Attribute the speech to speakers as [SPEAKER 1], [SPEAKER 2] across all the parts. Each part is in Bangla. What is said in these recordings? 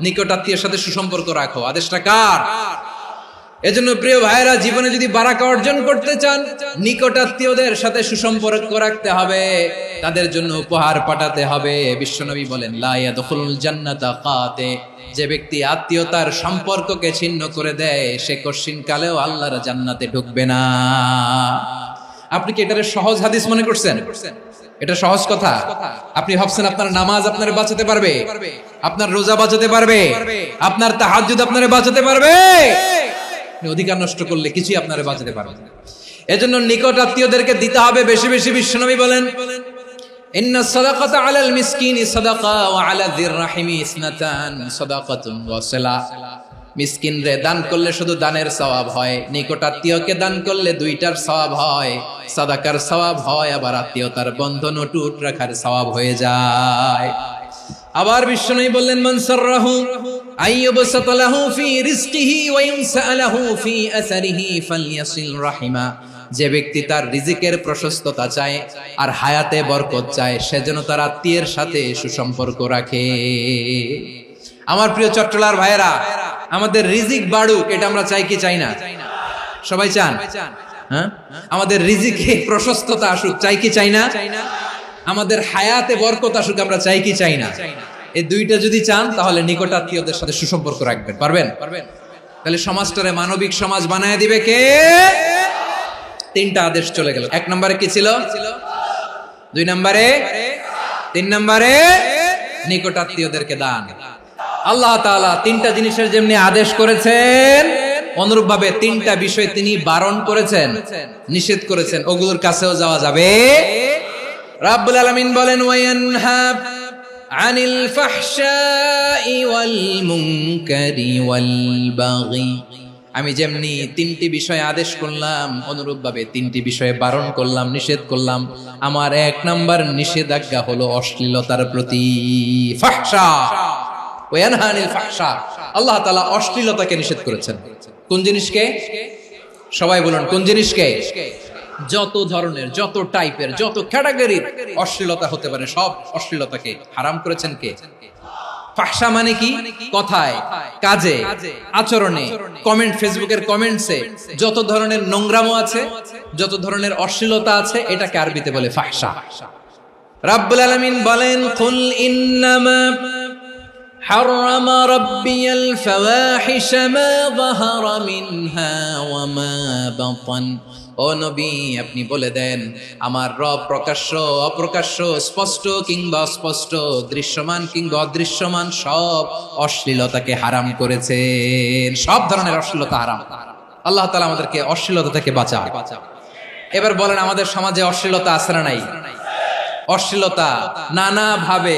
[SPEAKER 1] নিকট আত্মীয়ের সাথে সুসম্পর্ক রাখো। আদেশটা কার? এজন্য প্রিয় ভাইরা জীবনে যদি বারাকা অর্জন করতে চান নিকট আত্মীয়দের সাথে সুসম্পর্ক রাখতে হবে। তাদের জন্য উপহার পাঠাতে হবে। বিশ্বনবী বলেন লাইয়া দখুল জান্নাতা কাতে। যে ব্যক্তি আত্মীয়তার সম্পর্ককে ছিন্ন করে দেয়, সে কশিন কালেও আল্লাহর জান্নাতে ঢুকবে না। আপনি কি এটারে সহজ হাদিস মনে করছেন? এটা সহজ কথা। আপনি ভাবছেন আপনার নামাজ আপনার বাঁচাতে পারবে। আপনার রোজা বাঁচাতে পারবে। আপনার তাহাজ্জুদ আপনার বাঁচাতে পারবে। অধিকার নষ্ট করলে কিছুই আপনারে বাঁচাতে পারবে এজন্য নিকট আত্মীয়দেরকে দিতে হবে বেশি বেশি বিশ্বনবী বলেন, ইন্না আলাল মিসকিনি সাদাকা ওয়া আলা যির ইসনাতান সাদাকাতুন ওয়া সিলা মিসকিন রে দান করলে শুধু দানের সওয়াব হয় নিকট আত্মীয়কে দান করলে দুইটার সওয়াব হয়, সাদাকার সওয়াব হয়, আবার আত্মীয়তার বন্ধন ও টুট রাখার সওয়াব হয়ে যায়। আবার বিষ্ণুই বললেন মনসররাহু আইয়ুবসাতালাহু ফি রিজকিহি ওয়া ইনসালাহু ফি আসারিহি ফালইয়াসিল রাহিমা। যে ব্যক্তি তার রিজিকের প্রশস্ততা চায় আর হায়াতে বরকত চায়, সে যেন তার আত্মীয়ের সাথে সুসম্পর্ক রাখে। আমার প্রিয় চট্টলার ভাইয়েরা আমাদের রিজিক বাড়ুক এটা আমরা চাই কি চাই না? সবাই চান? হ্যাঁ? আমাদের রিজিকে প্রশস্ততা আসুক চাই কি চাই না? আমাদের হায়াতে বরকত আসুক আমরা চাই কি চাই না? এই দুইটা যদি চান তাহলে নিকট আত্মীয়দের সাথে সুসম্পর্ক রাখবেন পারবেন? পারবেন। তাহলে সমাজটারে মানবিক সমাজ বানায় দিবে কে? তিনটা আদেশ চলে গেল। এক নম্বরে কি ছিল? দুই নম্বরে? তিন নম্বরে? নিকট আত্মীয়দেরকে দান। আল্লাহ তাআলা তিনটা জিনিসের যেমনি আদেশ করেছেন অনুরূপ ভাবে তিনটা বিষয় তিনি বারণ করেছেন, নিষেধ করেছেন। ওগুলোর কাছেও যাওয়া যাবে। রাব্বুল আলামিন বলেন আনিল ওয়াল আমি যেমনি তিনটি বিষয়ে আদেশ করলাম অনুরূপ ভাবে তিনটি বিষয়ে বারণ করলাম, নিষেধ করলাম, আমার এক নাম্বার নিষেধাজ্ঞা হলো অশ্লীলতার প্রতি ফাহশা। আল্লাহ তাআলা অশ্লীলতাকে নিষেধ করেছেন। কোন জিনিসকে? সবাই বলুন, কোন জিনিসকে? যত ধরনের, যত টাইপের, যত ক্যাটাগরির অশ্লীলতা হতে পারে, সব অশ্লীলতাকে হারাম করেছেন কে? মানে কি? কথায়, কাজে, আচরণে কমেন্ট ফেসবুকের কমেন্টসে যত ধরনের নোংরামো আছে, যত ধরনের অশ্লীলতা আছে, এটাকে আরবিতে বলে ফাহসা রাব্বুল আলামিন বলেন ইন্নামা حرم ربي الفواحش ما ظهر منها وما بطن ও নবী আপনি বলে দেন আমার রব প্রকাশ্য অপ্রকাশ্য স্পষ্ট কিংবা অস্পষ্ট দৃশ্যমান কিংবা অদৃশ্যমান সব অশ্লীলতাকে হারাম করেছেন সব ধরনের অশ্লীলতা হারাম আল্লাহ তালা আমাদেরকে অশ্লীলতা থেকে বাঁচা এবার বলেন আমাদের সমাজে অশ্লীলতা আছে না নাই অশ্লীলতা নানা ভাবে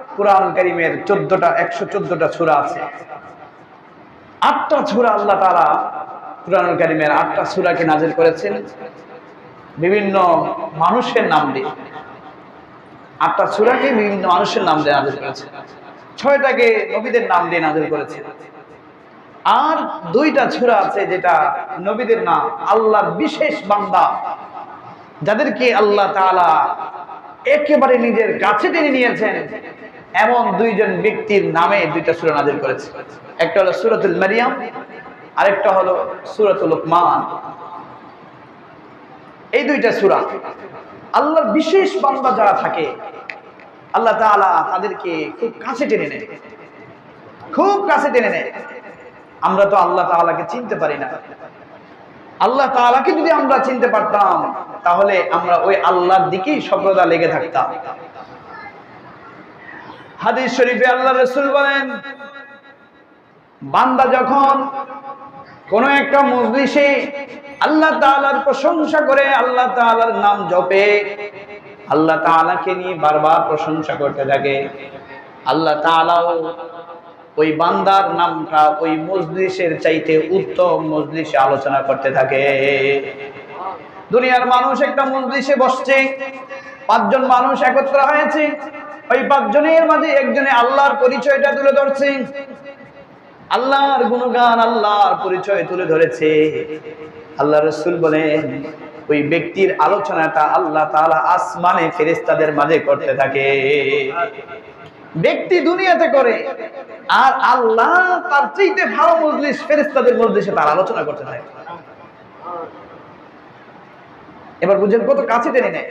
[SPEAKER 2] কোরআন কারিমের চোদ্দটা, একশো চোদ্দটা ছুরা আছে। আটটা ছুরা আল্লাহ তারা কোরআন কারিমের আটটা ছুরাকে নাজিল করেছেন। বিভিন্ন মানুষের নাম দিয়ে আটটা ছুরাকে বিভিন্ন মানুষের নাম দিয়ে নাজিল করেছে ছয়টাকে নবীদের নাম দিয়ে নাজিল করেছে আর দুইটা ছুরা আছে যেটা নবীদের নাম, আল্লাহর বিশেষ বান্দা। যাদেরকে আল্লাহ তাআলা একেবারে নিজের কাছে টেনে নিয়েছেন। এমন দুইজন ব্যক্তির নামে দুইটা সূরা নাজিল করেছে। একটা হলো সূরাতুল মারিয়াম, আরেকটা হলো সূরাতুল লোকমান। এই দুইটা সূরা আল্লাহর বিশেষ বান্দা যারা থাকে, আল্লাহ তাআলা তাদেরকে খুব কাছে টেনে নেয়। খুব কাছে টেনে নেয়। আমরা তো আল্লাহ তাআলাকে চিনতে পারি না। আল্লাহ তাআলাকে যদি আমরা চিনতে পারতাম, তাহলে আমরা ওই আল্লাহর দিকেই সর্বদা লেগে থাকতাম। হাদিস শরীফে আল্লাহ রসুল বলেন, বান্দা যখন কোন একটা মজলিসে আল্লাহ তাআলার প্রশংসা করে, আল্লাহ তাআলার নাম জপে, আল্লাহ তাআলাকে নিয়ে বারবার প্রশংসা করতে থাকে। আল্লাহ তাআলাও ওই বান্দার নামটা ওই মজলিসের চাইতে উত্তম মজলিসে আলোচনা করতে থাকে। দুনিয়ার মানুষ একটা মজলিসে বসছে, পাঁচজন মানুষ একত্র হয়েছে ওই পাঁচজনের মাঝে একজনে আল্লাহর পরিচয়টা তুলে ধরছে। আল্লাহর গুণগান আল্লাহর পরিচয় তুলে ধরেছে। আল্লাহ রসুল বলেন, ওই ব্যক্তির আলোচনাটা আল্লাহ তাআলা আসমানে ফেরেশতাদের মাঝে করতে থাকে। ব্যক্তি দুনিয়াতে করে, আর আল্লাহ তার চাইতে ভালো মজলিস ফেরেশতাদের মজলিসে তার আলোচনা করতে থাকে। এবার বুঝেন কত কাছে টেনে নেয়।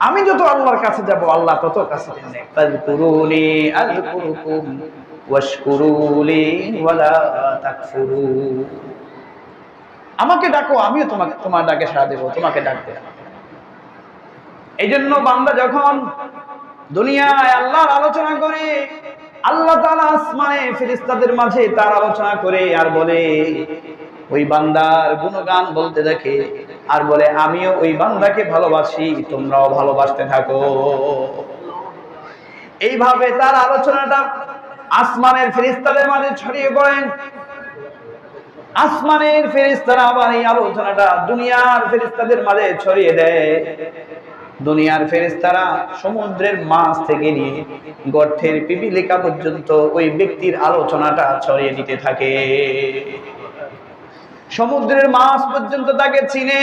[SPEAKER 2] আমি যত আল্লাহর কাছে যাব আল্লাহ তত কাছে আমাকে ডাকো আমিও তোমাকে তোমার ডাকে সাড়া দেবো তোমাকে ডাকতে এই জন্য বান্দা যখন দুনিয়ায় আল্লাহর আলোচনা করে আল্লাহ তাআলা আসমানে ফেরেশতাদের মাঝে তার আলোচনা করে আর বলে ওই বান্দার গুণগান বলতে দেখে আর বলে, আমিও ওই বান্দাকে ভালোবাসি, তোমরাও ভালোবাসতে থাকো। এইভাবে তার আলোচনাটা আসমানের ফেরেশতাদের মাঝে ছড়িয়ে পড়েন। আসমানের ফেরেশতারা আবার এই আলোচনাটা দুনিয়ার ফেরেশতাদের মাঝে ছড়িয়ে দেয়। দুনিয়ার ফেরেশতারা সমুদ্রের মাছ থেকে নিয়ে গর্থের পিপিলিকা পর্যন্ত ওই ব্যক্তির আলোচনাটা ছড়িয়ে দিতে থাকে। সমুদ্রের মাছ পর্যন্ত তাকে চিনে,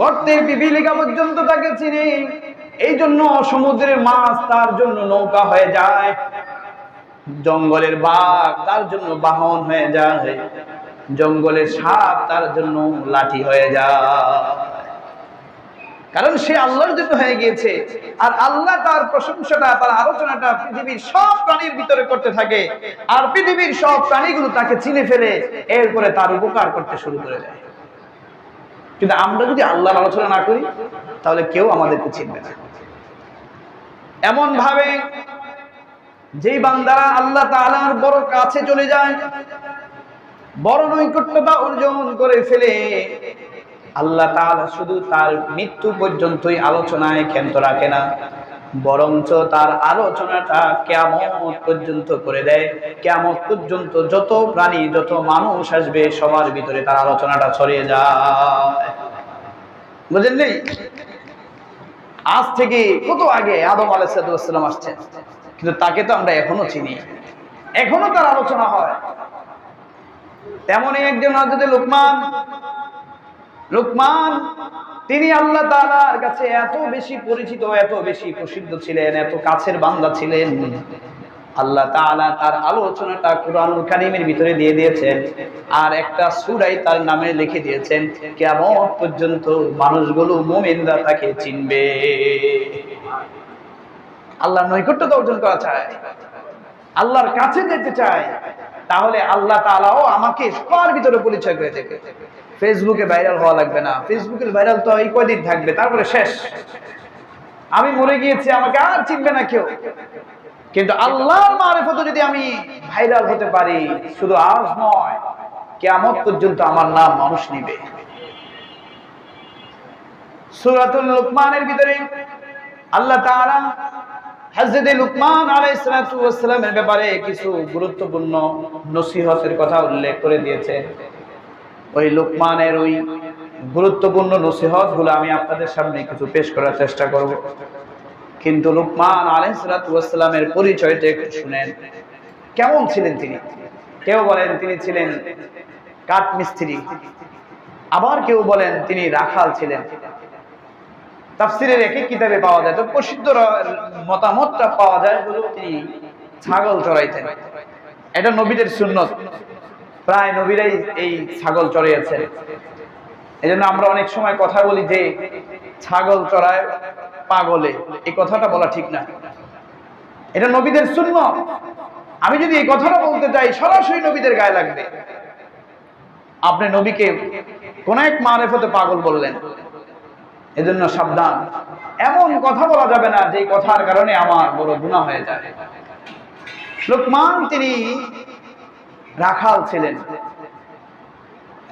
[SPEAKER 2] গর্তের পিপিলিকা পর্যন্ত তাকে চিনে। এই জন্য সমুদ্রের মাছ তার জন্য নৌকা হয়ে যায়। জঙ্গলের বাঘ তার জন্য বাহন হয়ে যায়। জঙ্গলের সাপ তার জন্য লাঠি হয়ে যায়। কারণ সে আল্লাহর জন্য হয়ে গিয়েছে। আর আল্লাহ তার প্রশংসাটা, তার আলোচনাটা পৃথিবীর সব প্রাণীর ভিতরে করতে থাকে। আর পৃথিবীর সব প্রাণীগুলো তাকে চিনে ফেলে, এরপরে তার উপকার করতে শুরু করে দেয়। কিন্তু আমরা যদি আল্লাহর আলোচনা না করি, তাহলে কেউ আমাদেরকে চিনবে না। এমন ভাবে যেই বান্দারা আল্লাহ তাআলার বড় কাছে চলে যায়, বড় নৈকট্যতা অর্জন করে ফেলে আল্লাহ তাআলা শুধু তার মৃত্যু পর্যন্তই আলোচনায় ক্ষান্ত রাখে না, বরঞ্চ তার আলোচনাটা কেমন পর্যন্ত করে দেয়। কেমন পর্যন্ত যত প্রাণী, যত মানুষ আসবে, সবার ভিতরে তার আলোচনাটা ছড়িয়ে যায়। বুঝলেন নেই? আজ থেকে কত আগে আদম আলাইসালাম আসছেন? কিন্তু তাকে তো আমরা এখনও চিনি। এখনও তার আলোচনা হয়। তেমনই একজন হজরত লোকমান লোকমান, তিনি আল্লাহ তাআলার কাছে এত বেশি পরিচিত, এত বেশি প্রসিদ্ধ ছিলেন, এত কাছের বান্দা ছিলেন। আল্লাহ তাআলা তার আলোচনাটা কুরআনুল কারীমের ভিতরে দিয়ে দিয়েছেন আর একটা সূরাই তার নামে লিখে দিয়েছেন, কিয়ামত পর্যন্ত মানুষগুলো মুমিনরা তাকে চিনবে। আল্লাহ নৈকট্যতা অর্জন করা চায়, আল্লাহর কাছে যেতে চায়, তাহলে আল্লাহ তাআলাও আমাকে সবার ভিতরে পরিচয় করে দেবে। ফেসবুকে ভাইরাল হওয়া লাগবে না। ফেসবুকের ভাইরাল তো এই কয়দিন থাকবে, তারপরে শেষ। আমি মরে গিয়েছি, আমাকে আর চিনবে না কেউ। কিন্তু আল্লাহর মারেফত যদি আমি ভাইরাল হতে পারি, শুধু আজ নয় কেমন পর্যন্ত আমার নাম মানুষ নিবে। সূরাতুল লুকমানের ভিতরে আল্লাহ তাআলা হযরত লুকমান আলাইহিস সালাতু ব্যাপারে কিছু গুরুত্বপূর্ণ নসিহতের কথা উল্লেখ করে দিয়েছে। ওই লোকমানের ওই গুরুত্বপূর্ণ নসিহতগুলো আমি আপনাদের সামনে কিছু পেশ করার চেষ্টা করব। কিন্তু লোকমান আলাইসালামের পরিচয়টা একটু শুনেন। কেমন ছিলেন তিনি? কেউ বলেন তিনি ছিলেন কাঠ মিস্ত্রি আবার কেউ বলেন তিনি রাখাল ছিলেন। তাফসিরের একই কিতাবে পাওয়া যায়। তো প্রসিদ্ধ মতামতটা পাওয়া যায় তিনি ছাগল চড়াইতেন। এটা নবীদের সুন্নত। প্রায় নবীরাই এই ছাগল চড়িয়েছেন। এই আমরা অনেক সময় কথা বলি যে, ছাগল চড়ায় পাগলে। এই কথাটা বলা ঠিক না। এটা নবীদের শূন্য আমি যদি এই কথাটা বলতে চাই সরাসরি নবীদের গায়ে লাগবে। আপনি নবীকে কোন এক মারেফতে পাগল বললেন। এজন্য সাবধান। এমন কথা বলা যাবে না যে কথার কারণে আমার বড় গুণা হয়ে যায়। লোকমান, তিনি রাখাল ছিলেন।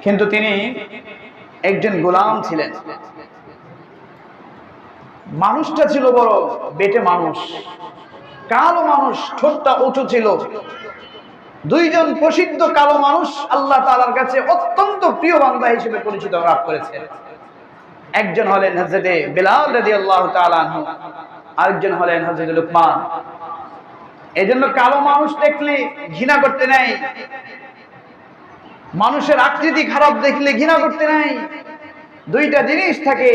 [SPEAKER 2] কিন্তু তিনি একজন গোলাম ছিলেন। মানুষটা ছিল বড়, বেটে মানুষ, কালো মানুষ, ঠোঁটটা উঁচু ছিল। দুইজন প্রসিদ্ধ কালো মানুষ আল্লাহ তাআলার কাছে অত্যন্ত প্রিয় বান্দা হিসেবে পরিচিত লাভ করেছেন। একজন হলেন হজরতে বিলাল রাদিয়াল্লাহু তাআলা আনহু, আরেকজন হলেন হজরত লুকমান। এই জন্য কালো মানুষ দেখলে ঘৃণা করতে নাই মানুষের আকৃতি খারাপ দেখলে ঘৃণা করতে নাই দুইটা জিনিস থাকে,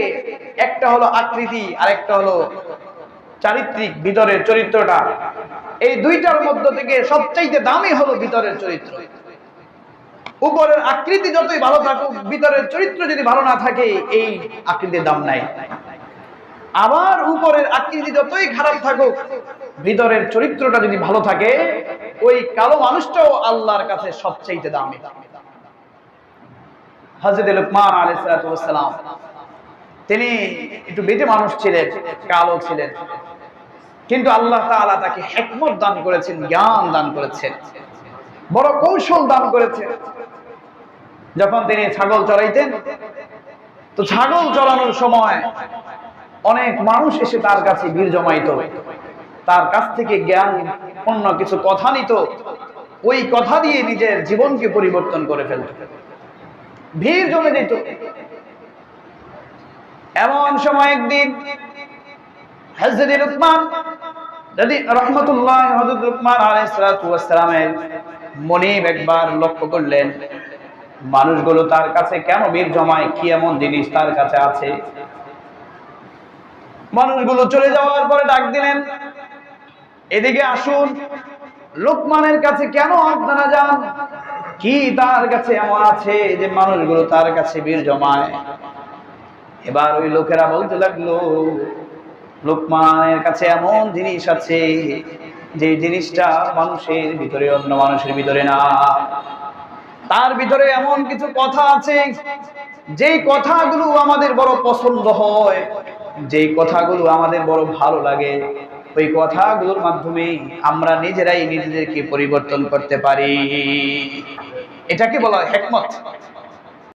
[SPEAKER 2] একটা হলো আকৃতি আর একটা হলো চারিত্রিক ভিতরের চরিত্রটা। এই দুইটার মধ্য থেকে সবচাইতে দামি হলো ভিতরের চরিত্র। উপরের আকৃতি যতই ভালো থাকুক, ভিতরের চরিত্র যদি ভালো না থাকে, এই আকৃতির দাম নাই। আবার উপরের আকৃতি যতই খারাপ থাকুক, ভিতরের চরিত্রটা যদি ভালো থাকে, ওই কালো মানুষটাও আল্লাহর কাছে সবচাইতে দামি। তিনি একটু বেটে মানুষ ছিলেন, কালো ছিলেন। কিন্তু আল্লাহ তাকে দান করেছেন, জ্ঞান দান করেছেন। বড় কৌশল দান করেছেন। যখন তিনি ছাগল চড়াইতেন, তো ছাগল চড়ানোর সময় অনেক মানুষ এসে তার কাছে ভিড় জমাইত। তার কাছ থেকে জ্ঞান অন্য কিছু কথা নিত। ওই কথা দিয়ে নিজের জীবনকে পরিবর্তন করে ফেলত। ভিড় জমে যেত এমন সময় একদিন মানুষগুলো তার কাছে কেন ভিড় জমায়, কি এমন জিনিস তার কাছে আছে? মানুষগুলো চলে যাওয়ার পরে ডাক দিলেন, এদিকে আসুন। লোকমানের কাছে কেন আপনারা যান? কি তার কাছে এমন আছে যে মানুষগুলো তার কাছে ভিড় জমায়? এবার ওই লোকেরা বলতে লাগল, লোকমানের কাছে এমন জিনিস আছে যে জিনিসটা মানুষের ভিতরে, অন্য মানুষের ভিতরে না। তার ভিতরে এমন কিছু কথা আছে, যেই কথাগুলো আমাদের বড় পছন্দ হয়। যেই কথাগুলো আমাদের বড় ভালো লাগে, ওই কথাগুলোর মাধ্যমে আমরা নিজেরাই নিজেদেরকে পরিবর্তন করতে পারি। এটাকে বলা হয় হেকমত।